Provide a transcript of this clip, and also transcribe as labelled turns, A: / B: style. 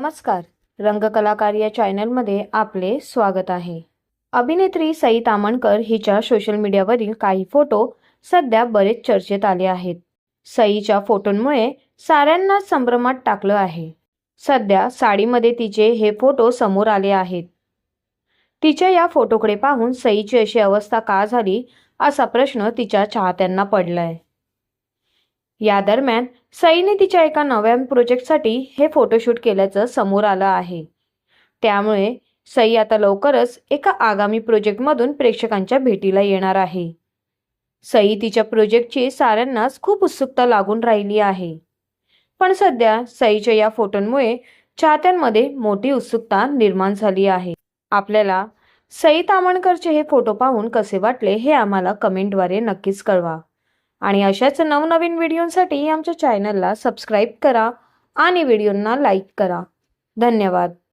A: नमस्कार. रंगकलाकार या चॅनलमध्ये आपले स्वागत आहे. अभिनेत्री सई तामणकर हिच्या सोशल मीडियावरील काही फोटो सध्या बरेच चर्चेत आले आहेत. सईच्या फोटोंमुळे साऱ्यांनाच संभ्रमात टाकलं आहे. सध्या साडीमध्ये तिचे हे फोटो समोर आले आहेत. तिच्या या फोटोकडे पाहून सईची अशी अवस्था का झाली असा प्रश्न तिच्या चाहत्यांना पडलाय. या दरम्यान सईने तिच्या एका नव्या प्रोजेक्टसाठी हे फोटोशूट केल्याचं समोर आलं आहे. त्यामुळे सई आता लवकरच एका आगामी प्रोजेक्टमधून प्रेक्षकांच्या भेटीला येणार आहे. सई तिच्या प्रोजेक्टची साऱ्यांनाच खूप उत्सुकता लागून राहिली आहे. पण सध्या सईच्या या फोटोंमुळे चाहत्यांमध्ये मोठी उत्सुकता निर्माण झाली आहे. आपल्याला सई तामणकरचे हे फोटो पाहून कसे वाटले हे आम्हाला कमेंटद्वारे नक्कीच कळवा. आणि अशाच नवनवीन व्हिडिओंसाठी आमच्या चॅनलला सबस्क्राईब करा आणि व्हिडिओंना लाईक करा. धन्यवाद.